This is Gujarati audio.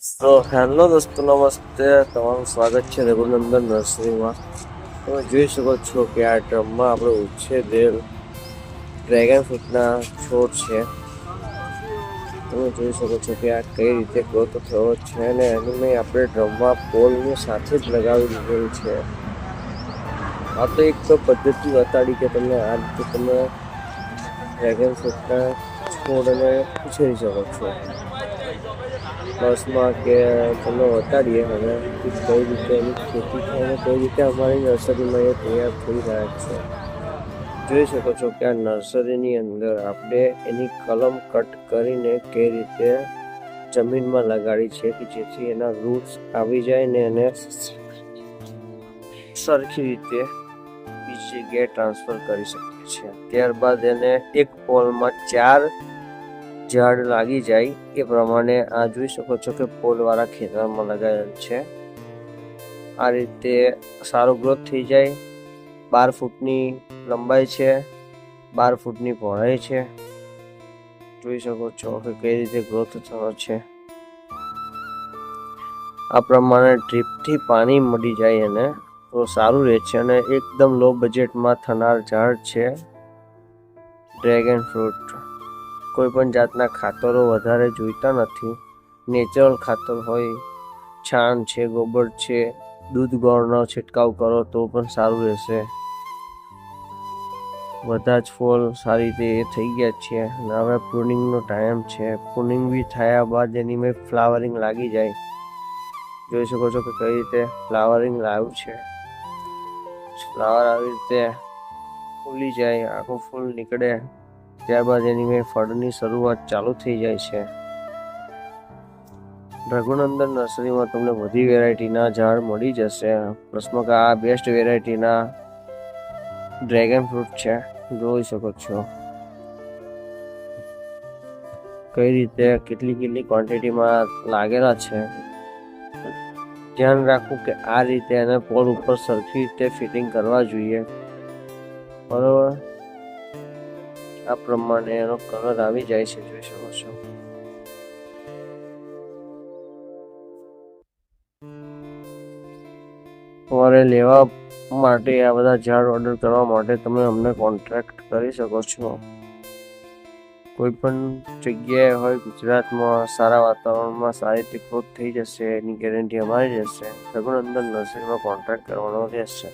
તો હેલો દોસ્તો, નમસ્તે. તમારું સ્વાગત છે રઘુનંદન નર્સરીમાં. તમે જોઈ શકો છો કે આ ડ્રમમાં આપણે ઉછેરેલ ડ્રેગન ફ્રૂટના છોડ છે. તમે જોઈ શકો છો કે આ કઈ રીતે ગ્રોથ થયો છે અને એનું મેં આપણે ડ્રમમાં પોલની સાથે જ લગાવી દીધેલું છે. આ તો એક તો પદ્ધતિ બતાડી કે તમે આ રીતે તમે ડ્રેગન ફ્રૂટના છોડને ઉછેરી શકો છો. પ્લસમાં કે તમને બતાડીએ હવે કઈ રીતે એની ખેતી થાય કઈ રીતે અમારી નર્સરીમાં એ તૈયાર થઈ રહ્યા છે. જોઈ શકો છો કે આ નર્સરીની અંદર આપણે એની કલમ કટ કરીને કઈ રીતે જમીનમાં લગાડી છે કે જેથી એના રૂટ્સ આવી જાય ને એને સરખી રીતે બીજી જગ્યાએ ટ્રાન્સફર કરી શકીએ છીએ. ત્યારબાદ એને એક પોલમાં ચાર ઝાડ લાગી જાય એ પ્રમાણે આ જોઈ શકો છો કે પોલવાળા ખેતરમાં લગાવેલ છે. આ રીતે સારો ગ્રોથ થઈ જાય. બાર ફૂટની લંબાઈ છે. બાર ફૂટની પહોળાઈ છે. જોઈ શકો છો કે કઈ રીતે ગ્રોથ થયો છે. આ પ્રમાણે ડ્રીપથી પાણી મળી જાય એને તો સારું રહે છે અને એકદમ લો બજેટમાં થનાર ઝાડ છે. ડ્રેગન ફ્રૂટ કોઈ પણ જાતના ખાતરો વધારે જોઈતા નથી. નેચરલ ખાતર હોય, છાણ છે, ગોબર છે, દૂધ ગોળનો છંટકાવ કરો તો પણ સારું રહેશે. બધા જ ફૂલ સારી રીતે એ થઈ ગયા છે. અને હવે પ્રુનિંગનો ટાઈમ છે. પ્રુનિંગ બી થયા બાદ એની મેં ફ્લાવરિંગ લાગી જાય. જોઈ શકો છો કે કઈ રીતે ફ્લાવરિંગ લાવ્યું છે. ફ્લાવર આવી રીતે ફૂલી જાય, આખું ફૂલ નીકળે. ત્યારબાદ એની મેં ફળની શરૂઆત ચાલુ થઈ જાય છે. રઘુનંદન નર્સરીમાં તમને બધી વેરાયટીના ઝાડ મળી જશે. પ્રશ્ન આ બેસ્ટ વેરાયટીના ડ્રેગન ફ્રૂટ છે? જોઈ શકો છો. કઈ રીતે, કેટલી કેટલી ક્વોન્ટિટીમાં લાગેલા છે? ધ્યાન રાખવું કે આ રીતે એને પોલ ઉપર સરખી રીતે ફિટિંગ કરવા જોઈએ. બરોબર? આ પ્રમાણે એનો કલર આવી જાય છે, જોઈ શકો છો. તમારે લેવા માટે આ બધા ઝાડ ઓર્ડર કરવા માટે તમે અમને કોન્ટ્રાક્ટ કરી શકો છો. કોઈ પણ જગ્યાએ હોય ગુજરાતમાં સારા વાતાવરણમાં સારી રીતે ગ્રોથ થઈ જશે, એની ગેરંટી અમારી રહેશે અંદર નર્સરીમાં કોન્ટ્રાક્ટ કરવાનો રહેશે.